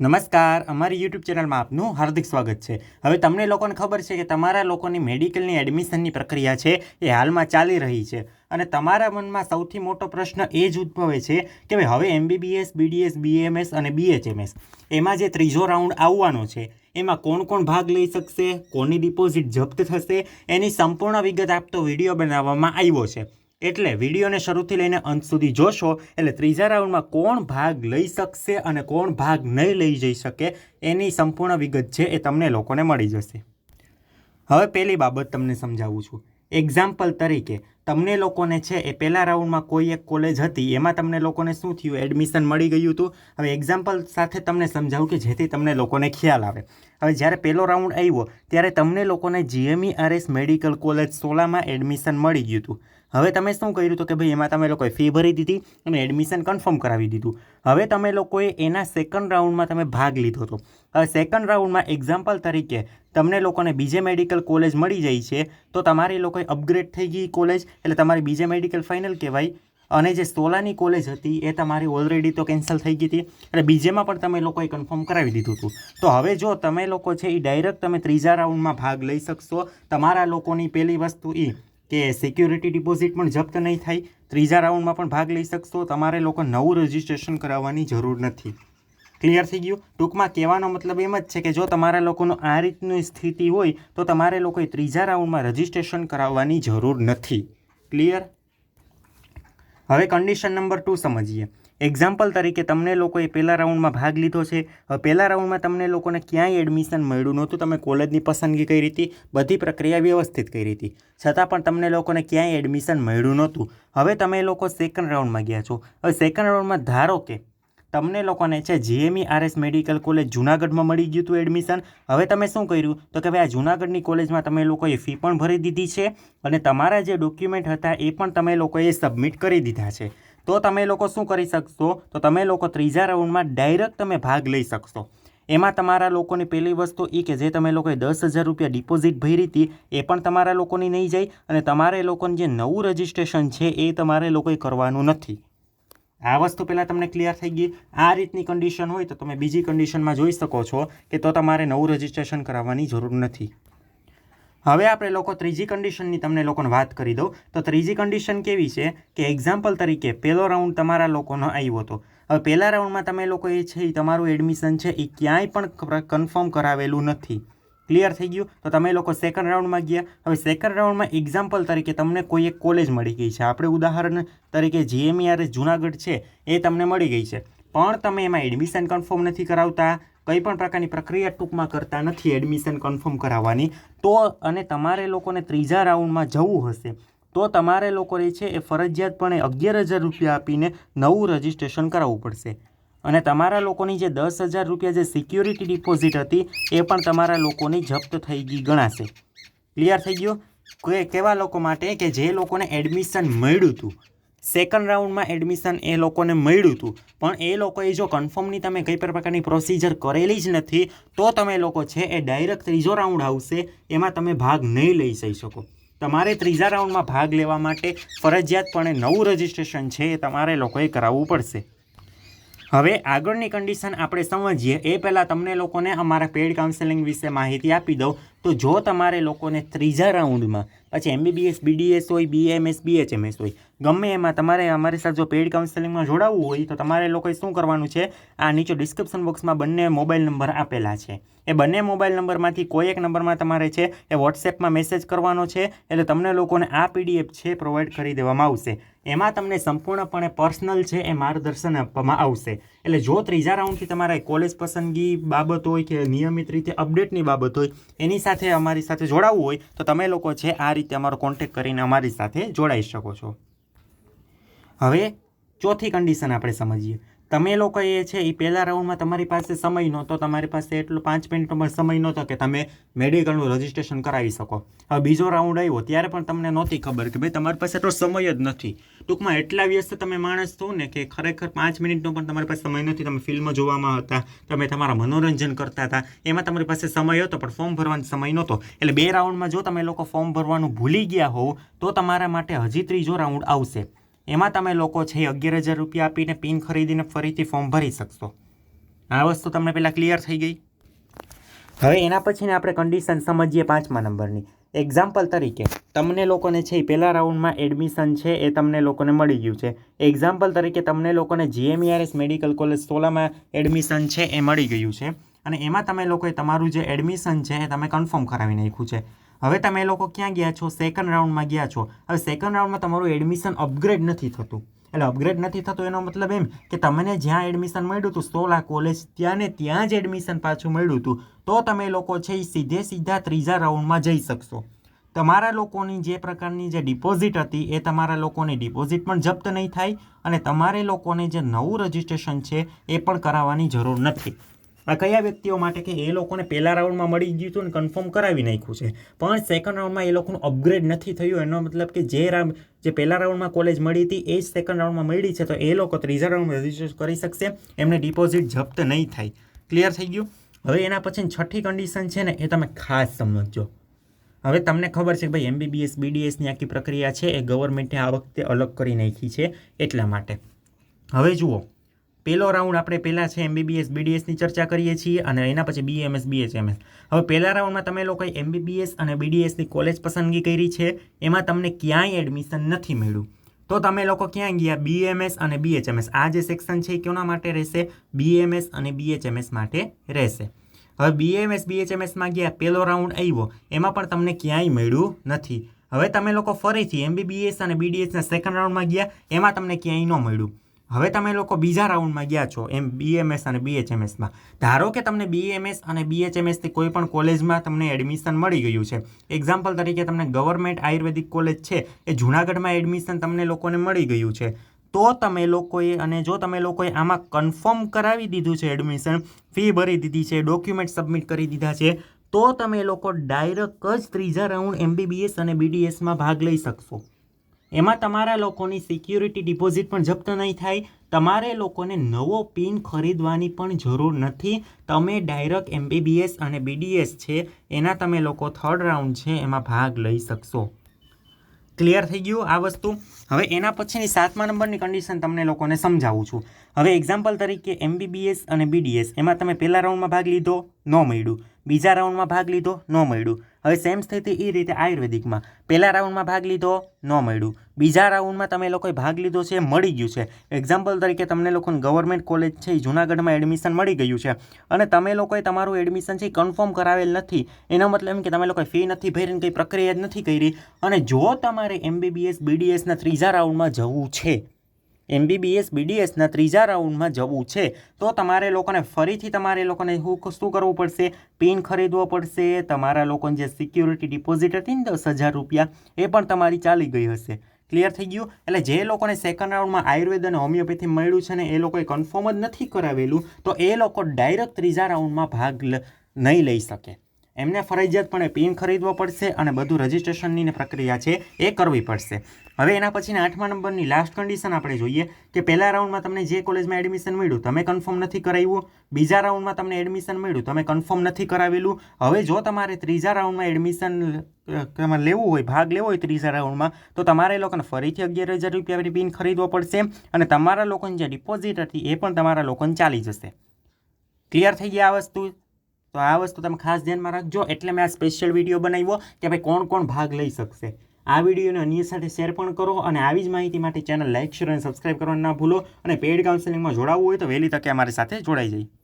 નમસ્કાર, અમારી યુટ્યુબ ચેનલમાં આપનું હાર્દિક સ્વાગત છે. હવે તમને લોકોને ખબર છે કે તમારા લોકોની મેડિકલની એડમિશનની પ્રક્રિયા છે એ હાલમાં ચાલી રહી છે. અને તમારા મનમાં સૌથી મોટો પ્રશ્ન એ જ ઉદ્ભવે છે કે ભાઈ, હવે એમબીબીએસ બીડીએસ બીએમએસ અને બીએચએમએસ એમાં જે ત્રીજો રાઉન્ડ આવવાનો છે, એમાં કોણ કોણ ભાગ લઈ શકશે, કોની ડિપોઝિટ જપ્ત થશે, એની સંપૂર્ણ વિગત આપતો વીડિયો બનાવવામાં આવ્યો છે. એટલે વિડીયોને શરૂથી લઈને અંત સુધી જોશો, એટલે ત્રીજા રાઉન્ડમાં કોણ ભાગ લઈ શકશે અને કોણ ભાગ નહીં લઈ જઈ શકે એની સંપૂર્ણ વિગત છે એ તમને લોકોને મળી જશે. હવે પહેલી બાબત તમને સમજાવું છું. એક્ઝામ્પલ તરીકે તમને લોકોને છે એ પહેલા રાઉન્ડમાં કોઈ એક કોલેજ હતી, એમાં તમને લોકોને શું થયું? એડમિશન મળી ગયું હતું. હવે એક્ઝામ્પલ સાથે તમને સમજાવું કે જેથી તમને લોકોને ખ્યાલ આવે. હવે જ્યારે પહેલો રાઉન્ડ આવ્યો, ત્યારે તમને લોકોને જીએમઈ આરએસ મેડિકલ કોલેજ સોલામાં એડમિશન મળી ગયું હતું. હવે તમે શું કર્યું હતું કે ભાઈ, એમાં તમે લોકોએ ફી ભરી દીધી અને એડમિશન કન્ફર્મ કરાવી દીધું. હવે તમે લોકોએ એના સેકન્ડ રાઉન્ડમાં તમે ભાગ લીધો હતો. હવે સેકન્ડ રાઉન્ડમાં એક્ઝામ્પલ તરીકે તમને લોકોને બીજે મેડિકલ કોલેજ મળી જાય છે, તો તમારી લોકોએ અપગ્રેડ થઈ ગઈ કોલેજ એટલે તમારી બીજે મેડિકલ ફાઇનલ કહેવાય. અને જે સોલાની કોલેજ હતી, એ તમારી ઓલરેડી તો કેન્સલ થઈ ગઈ હતી. અને બીજેમાં પણ તમે લોકોએ કન્ફર્મ કરાવી દીધું હતું. તો હવે જો તમે લોકો છે એ ડાયરેક્ટ તમે ત્રીજા રાઉન્ડમાં ભાગ લઈ શકશો. તમારા લોકોની પહેલી વસ્તુ એ કે સિક્યુરિટી ડિપોઝિટ પણ જપ્ત નહીં થાય. ત્રીજા રાઉન્ડમાં પણ ભાગ લઈ શકશો. તમારે લોકો નવું રજિસ્ટ્રેશન કરાવવાની જરૂર નથી. ક્લિયર થઈ ગયું? ટૂંકમાં કહેવાનો મતલબ એમ જ છે કે જો તમારા લોકોનો આ રીતની સ્થિતિ હોય, તો તમારે લોકોએ ત્રીજા રાઉન્ડમાં રજિસ્ટ્રેશન કરાવવાની જરૂર નથી. ક્લિયર હવે કન્ડિશન નંબર ટુ સમજીએ. એક્ઝામ્પલ તરીકે તમને લોકોએ પહેલા રાઉન્ડમાં ભાગ લીધો છે. હવે પહેલા રાઉન્ડમાં તમને લોકોને ક્યાંય એડમિશન મળ્યું નહોતું. તમે કોલેજની પસંદગી કરી હતી, બધી પ્રક્રિયા વ્યવસ્થિત કરી હતી. છતાં પણ તમને લોકોને ક્યાંય એડમિશન મળ્યું નહોતું. હવે તમે લોકો સેકન્ડ રાઉન્ડમાં ગયા છો. હવે સેકન્ડ રાઉન્ડમાં ધારો કે તમને લોકોને છે જીએમઈ આરએસ મેડિકલ કોલેજ જુનાગઢમાં મળી ગયું હતું એડમિશન હવે તમે શું કર્યું? તો કે ભાઈ, આ જુનાગઢની કોલેજમાં તમે લોકોએ ફી પણ ભરી દીધી છે અને તમારા જે ડોક્યુમેન્ટ હતા એ પણ તમે લોકોએ સબમિટ કરી દીધા છે. તો તમે લોકો શું કરી શકશો? તો તમે લોકો ત્રીજા રાઉન્ડમાં ડાયરેક્ટ તમે ભાગ લઈ શકશો. એમાં તમારા લોકોની પહેલી વસ્તુ એ કે જે તમે લોકોએ દસ હજાર રૂપિયા ડિપોઝિટ ભરી હતી, એ પણ તમારા લોકોની નહીં જાય અને તમારે લોકોને જે નવું રજિસ્ટ્રેશન છે એ તમારે લોકોએ કરવાનું નથી. આ વસ્તુ પહેલાં તમને ક્લિયર થઈ ગઈ. આ રીતની કન્ડિશન હોય તો તમે બીજી કન્ડિશનમાં જોઈ શકો છો કે તો તમારે નવું રજિસ્ટ્રેશન કરાવવાની જરૂર નથી. હવે આપણે લોકો ત્રીજી કન્ડિશનની તમને લોકોને વાત કરી દઉં. તો ત્રીજી કન્ડિશન કેવી છે કે એક્ઝામ્પલ તરીકે પહેલો રાઉન્ડ તમારા લોકોનો આવ્યો હતો. હવે પહેલા રાઉન્ડમાં તમે લોકો એ છે એ તમારું એડમિશન છે એ ક્યાંય પણ કન્ફર્મ કરાવેલું નથી. ક્લિયર થઈ ગયું? તો તમે લોકો સેકન્ડ રાઉન્ડમાં ગયા. હવે સેકન્ડ રાઉન્ડમાં એક્ઝામ્પલ તરીકે તમને કોઈ એક કોલેજ મળી ગઈ છે. આપણે ઉદાહરણ તરીકે જીએમઈઆરએસ જુનાગઢ છે, એ તમને મળી ગઈ છે. પણ તમે એમાં એડમિશન કન્ફર્મ નથી કરાવતા, કંઈ પણ પ્રકારની પ્રક્રિયા ટૂંકમાં કરતા નથી એડમિશન કન્ફર્મ કરાવવાની. તો અને તમારે લોકોને ત્રીજા રાઉન્ડમાં જવું હશે. તો તમારે લોકોએ છે એ ફરજિયાતપણે અગિયાર હજાર રૂપિયા આપીને નવું રજિસ્ટ્રેશન કરાવવું પડશે. અને તમારા લોકોની જે દસ હજાર રૂપિયા જે સિક્યુરિટી ડિપોઝિટ હતી, એ પણ તમારા લોકોની જપ્ત થઈ ગઈ, ગણાશે. ક્લિયર થઈ ગયો? કે, કેવા લોકો માટે? કે જે લોકોને એડમિશન મળ્યું હતું. સેકન્ડ રાઉન્ડમાં એડમિશન એ લોકોને મળ્યું હતું. પણ એ લોકોએ જો કન્ફર્મની તમે કઈ પ્રકારની પ્રોસિજર કરેલી જ નથી, તો તમે લોકો છે એ ડાયરેક્ટ ત્રીજો રાઉન્ડ આવશે. એમાં તમે ભાગ નહીં લઈ જઈ શકો. તમારે ત્રીજા રાઉન્ડમાં ભાગ લેવા માટે ફરજિયાતપણે નવું રજિસ્ટ્રેશન છે એ તમારે લોકોએ કરાવવું પડશે. હવે આગળની કન્ડિશન આપણે સમજીએ. એ પહેલાં તમને લોકોને અમારા પેડ કાઉન્સેલિંગ વિશે માહિતી આપી દઉં. તો જો તમારે લોકોને ત્રીજા રાઉન્ડમાં પછી એમબીબીએસ બીડીએસ હોય બીએમએસ બીએચએમએસ હોય, ગમે એમાં તમારે અમારી સાથે જો પેઇડ કાઉન્સેલિંગમાં જોડાવવું હોય, તો તમારે લોકોએ શું કરવાનું છે? આ નીચે ડિસ્ક્રિપ્શન બોક્સમાં બંને મોબાઈલ નંબર આપેલા છે. એ બંને મોબાઈલ નંબરમાંથી કોઈ એક નંબરમાં તમારે છે, એ વોટ્સએપમાં મેસેજ કરવાનો છે, એટલે તમને લોકોને આ પીડીએફ છે પ્રોવાઈડ કરી દેવામાં આવશે. એમાં તમને સંપૂર્ણપણે પર્સનલ છે એ માર્ગદર્શન આપવામાં આવશે. એટલે જો ત્રીજા રાઉન્ડથી તમારે કોલેજ પસંદગી બાબત હોય કે નિયમિત રીતે અપડેટની બાબત હોય, એની સાથે અમારી સાથે જોડાવવું હોય, તો તમે લોકો છે આ રીતે અમારો કોન્ટેક કરીને અમારી સાથે જોડાઈ શકો છો. હવે ચોથી કન્ડિશન આપણે સમજીએ. તમે લોકો એ છે એ પહેલા રાઉન્ડમાં તમારી પાસે સમય નહોતો, તમારી પાસે એટલો પાંચ મિનિટનો સમય નહોતો કે તમે મેડિકલનું રજિસ્ટ્રેશન કરાવી શકો. હવે બીજો રાઉન્ડ આવ્યો, ત્યારે પણ તમને નહોતી ખબર કે ભાઈ તમારી પાસે એટલો સમય જ નથી. ટૂંકમાં એટલા વ્યસ્ત તમે માણસ છો ને કે ખરેખર પાંચ મિનિટનો પણ તમારી પાસે સમય નથી. તમે ફિલ્મ જોવામાં હતા, તમે તમારા મનોરંજન કરતા હતા, એમાં તમારી પાસે સમય હતો, પણ ફોર્મ ભરવાનો સમય નહોતો. એટલે બે રાઉન્ડમાં જો તમે લોકો ફોર્મ ભરવાનું ભૂલી ગયા હોવ, તો તમારા માટે હજી ત્રીજો રાઉન્ડ આવશે. એમાં તમે લોકો છે અગિયાર હજાર રૂપિયા આપીને પિન ખરીદીને ફરીથી ફોર્મ ભરી શકશો. આ વસ્તુ તમને પહેલાં ક્લિયર થઈ ગઈ. હવે એના પછીને આપણે કન્ડિશન સમજીએ પાંચમા નંબરની. એક્ઝામ્પલ તરીકે, તમને લોકોને છે એ પહેલા રાઉન્ડમાં એડમિશન છે એ તમને લોકોને મળી ગયું છે. એક્ઝામ્પલ તરીકે, તમને લોકોને જીએમઈઆરએસ મેડિકલ કોલેજ સોલામાં એડમિશન છે એ મળી ગયું છે. અને એમાં તમે લોકોએ તમારું જે એડમિશન છે એ તમે કન્ફર્મ કરાવી નાખ્યું છે. હવે તમે લોકો ક્યાં ગયા છો? સેકન્ડ રાઉન્ડમાં ગયા છો. હવે સેકન્ડ રાઉન્ડમાં તમારું એડમિશન અપગ્રેડ નથી થતું. એટલે અપગ્રેડ નથી થતું એનો મતલબ એમ કે તમને જ્યાં એડમિશન મળ્યું હતું, સોલા કોલેજ ત્યાં ને ત્યાં જ એડમિશન પાછું મળ્યું હતું. તો તમે લોકો છે એ સીધે સીધા ત્રીજા રાઉન્ડમાં જઈ શકશો. તમારા લોકોની જે પ્રકારની જે ડિપોઝિટ હતી એ તમારા લોકોની ડિપોઝિટ પણ જપ્ત નહીં થાય અને તમારે લોકોને જે નવું રજિસ્ટ્રેશન છે એ પણ કરાવવાની જરૂર નથી. આ કયા વ્યક્તિઓ માટે કે એ લોકોને પહેલા રાઉન્ડમાં મળી ગયું હતું ને કન્ફર્મ કરાવી નાખ્યું છે? પણ સેકન્ડ રાઉન્ડમાં એ લોકોનું અપગ્રેડ નથી થયું, એનો મતલબ કે જે રાઉન્ડ, જે પહેલા રાઉન્ડમાં કોલેજ મળી હતી, એ જ સેકન્ડ રાઉન્ડમાં મળી છે, તો એ લોકો ત્રીજા રાઉન્ડમાં રજિસ્ટર કરી શકશે, એમને ડિપોઝિટ જપ્ત નહીં થાય. ક્લિયર થઈ ગયું? હવે એના પછી છઠ્ઠી કન્ડિશન છે ને, એ તમે ખાસ સમજજો. હવે તમને ખબર છે કે ભાઈ એમબીબીએસ બીડીએસની આખી પ્રક્રિયા છે, એ ગવર્મેન્ટે આ વખતે અલગ કરી નાખી છે, એટલા માટે. હવે જુઓ પહેલો રાઉન્ડ આપણે પહેલાં છે એમબીબીએસ બીડીએસની ચર્ચા કરીએ છીએ અને એના પછી બીએમએસ, બીએચએમએસ. હવે પહેલા રાઉન્ડમાં તમે લોકોએ એમબીબીએસ અને બીડીએસની કોલેજ પસંદગી કરી છે. એમાં તમને ક્યાંય એડમિશન નથી મળ્યું. તો તમે લોકો ક્યાં ગયા? બીએમએસ અને બીએચએમએસ. આ જે સેક્શન છે એ કોના માટે રહેશે? બીએમએસ અને બીએચએમએસ માટે રહેશે. હવે બીએમએસ બીએચએમએસમાં ગયા, પહેલો રાઉન્ડ આવ્યો. એમાં પણ તમને ક્યાંય મળ્યું નથી. હવે તમે લોકો ફરીથી એમબીબીએસ અને બીડીએસના સેકન્ડ રાઉન્ડમાં ગયા. એમાં તમને ક્યાંય ન મળ્યું. હવે તમે લોકો બીજા રાઉન્ડમાં ગયા છો એમ બીએમએસ અને બીએચએમએસમાં ધારો કે તમને બીએમએસ અને બીએચએમએસથી કોઈ પણ કોલેજમાં તમને એડમિશન મળી ગયું છે. એક્ઝામ્પલ તરીકે તમને ગવર્મેન્ટ આયુર્વેદિક કોલેજ છે, એ જૂનાગઢમાં એડમિશન તમને લોકોને મળી ગયું છે. તો તમે લોકોએ અને જો તમે લોકોએ આમાં કન્ફર્મ કરાવી દીધું છે એડમિશન ફી ભરી દીધી છે ડોક્યુમેન્ટ સબમિટ કરી દીધા છે, તો તમે લોકો ડાયરેક્ટ જ ત્રીજા રાઉન્ડ એમબીબીએસ અને બીડીએસમાં ભાગ લઈ શકશો. એમાં તમારા લોકોની સિક્યુરિટી ડિપોઝિટ પણ જપ્ત નહીં થાય, તમારે લોકોને નવો પિન ખરીદવાની પણ જરૂર નથી. તમે ડાયરેક્ટ એમબીબીએસ અને બીડીએસ છે, એના તમે લોકો થર્ડ રાઉન્ડ છે, એમાં ભાગ લઈ શકશો. ક્લિયર થઈ ગયું આ વસ્તુ? હવે એના પછીની સાતમા નંબરની કન્ડિશન તમને લોકોને સમજાવું છું. હવે એક્ઝામ્પલ તરીકે એમબીબીએસ અને બીડીએસ એમાં તમે પહેલા રાઉન્ડમાં ભાગ લીધો, ન મળ્યું. બીજા રાઉન્ડમાં ભાગ લીધો, ન મળ્યું. હવે સેમ સ્થિતિ એ રીતે આયુર્વેદિકમાં. પહેલા રાઉન્ડમાં ભાગ લીધો, ન મળ્યું. બીજા રાઉન્ડમાં તમે લોકોએ ભાગ લીધો છે, મળી ગયું છે. એક્ઝામ્પલ તરીકે તમને લોકોને ગવર્મેન્ટ કોલેજ છે એ જૂનાગઢમાં એડમિશન મળી ગયું છે. અને તમે લોકોએ તમારું એડમિશન છે એ કન્ફર્મ કરાવેલ નથી. એનો મતલબ એમ કે તમે લોકોએ ફી નથી ભરીને કંઈ પ્રક્રિયા જ નથી કરી. અને જો તમારે એમબીબીએસ બીડીએસના ત્રીજા રાઉન્ડમાં જવું છે. એમબીબીએસ બીડીએસના ત્રીજા રાઉન્ડમાં જવું છે. તો તમારે લોકોને ફરીથી તમારે લોકોને શું કરવું પડશે? પિન ખરીદવો પડશે. તમારા લોકોની જે સિક્યુરિટી ડિપોઝિટ હતી ને દસ હજાર રૂપિયા, એ પણ તમારી ચાલી ગઈ હશે. ક્લિયર થઈ ગયું? એટલે જે લોકોને સેકન્ડ રાઉન્ડમાં આયુર્વેદ અને હોમિયોપેથી મળ્યું છે ને, એ લોકોએ કન્ફર્મ જ નથી કરાવેલું, તો એ લોકો ડાયરેક્ટ ત્રીજા રાઉન્ડમાં ભાગ નહીં લઈ શકે. એમને ફરજિયાતપણે પિન ખરીદવો પડશે અને બધું રજિસ્ટ્રેશનની પ્રક્રિયા છે, એ કરવી પડશે. હવે એના પછીના આઠમા નંબરની લાસ્ટ કન્ડિશન આપણે જોઈએ કે પહેલા રાઉન્ડમાં તમને જે કોલેજમાં એડમિશન મળ્યું તમે કન્ફર્મ નથી કરાવ્યું. બીજા રાઉન્ડમાં તમને એડમિશન મળ્યું, તમે કન્ફર્મ નથી કરાવેલું. હવે જો તમારે ત્રીજા રાઉન્ડમાં એડમિશન તમારે લેવું હોય, ભાગ લેવો હોય ત્રીજા રાઉન્ડમાં તો તમારે લોકોને ફરીથી અગિયાર હજાર રૂપિયાની પિન ખરીદવો પડશે અને તમારા લોકોની જે ડિપોઝિટ હતી એ પણ તમારા લોકોને ચાલી જશે. ક્લિયર થઈ ગયા આ વસ્તુ? તો આ વસ્તુ તમે ખાસ ધ્યાનમાં રાખજો. એટલે મેં આ સ્પેશિયલ વીડિયો બનાવ્યો કે ભાઈ કોણ કોણ ભાગ લઈ શકશે. આ વિડીયોને અન્ય સાથે શેર પણ કરો અને આવી જ માહિતી માટે ચેનલ લાઇક શેર અને સબસ્ક્રાઇબ કરવાનું ના ભૂલો અને પેઇડ કાઉન્સેલિંગમાં જોડાવવું હોય તો વહેલી તકે અમારી સાથે જોડાઈ જાય